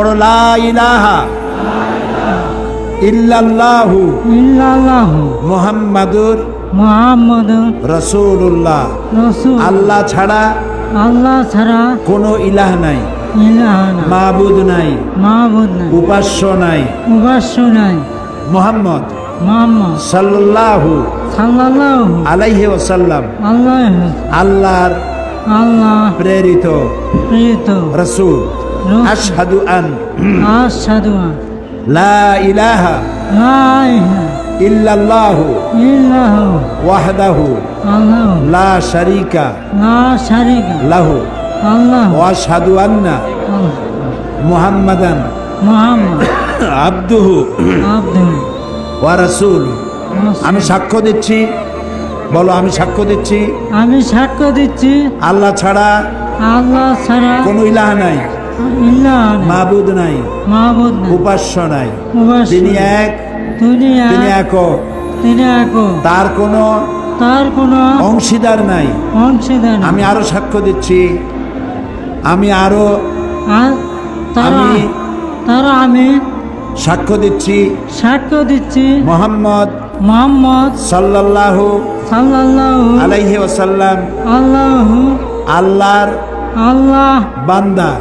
পড়ো লা ইলাহা ইল্লাল্লাহু ইল্লাল্লাহু মুহাম্মাদুর মুহাম্মদ রাসূলুল্লাহ। রসুল আল্লাহ ছাড়া আল্লাহ ছাড়া কোনো ইলাহ নাই। মাবুদ নাই। মাহবুদ নাই। উপাস্য নাই। উপাস্য নাই। মোহাম্মদ মোহাম্মদ সাল্লাল্লাহু সাল্লাল্লাহু আলাইহি ওয়াসাল্লাম। আল্লাহ। আল্লাহর আল্লাহ প্রেরিত রাসূল রাসূল। আশহাদু আন। আশহাদু আন। লা ইলাহা লা ইলাহা ইল্লাল্লাহু ইল্লাহু ওয়াহদাহু আল্লাহ লা শারীকা লা শারীকা লাহু আল্লাহ ওয়া আশহাদু আন্না মুহাম্মাদান মুহাম্মদ আবদুহু আব্দুল ওয়া রাসূলুহু আমি সাক্ষ্য দিচ্ছি। বলো আমি সাক্ষ্য দিচ্ছি। আমি সাক্ষ্য দিচ্ছি। আল্লাহ ছাড়া আল্লাহ ছাড়া কোনো ইলাহ নাই। নাই মাবুদ নাই। মাহবুদ নাই। উপাস্য নাই। তিনি এক তিনি এক তিনি এক তার কোনো তার কোনো অংশীদার নাই। অংশীদার আমি আরও সাক্ষ্য দিচ্ছি। আমি আরও আমি- তারা আমি সাক্ষ্য দিচ্ছি। সাক্ষ্য দিচ্ছি। মোহাম্মদ মোহাম্মদ সাল্লাল্লাহু সাল্লাল্লাহু আলাইহি ওয়াসাল্লাম আল্লাহ আল্লাহর আল্লাহ বান্দা।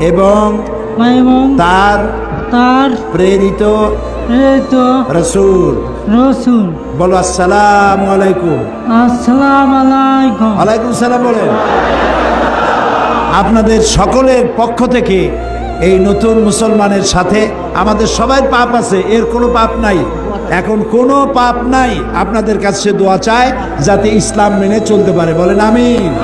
এবং তার তার প্রেরিত প্রেরিত রসুল। রসুল। বলো আসসালামু আলাইকুম। আসসালাম আলাইকুম। ওয়ালাইকুম সালাম বলেন। আপনাদের সকলের পক্ষ থেকে এই নতুন মুসলমানের সাথে আমাদের সবাই পাপ আছে এর কোনো পাপ নাই। এখন কোনো পাপ নাই। আপনাদের কাছে দোয়া চায় যাতে ইসলাম মেনে চলতে পারে। বলেন আমিন।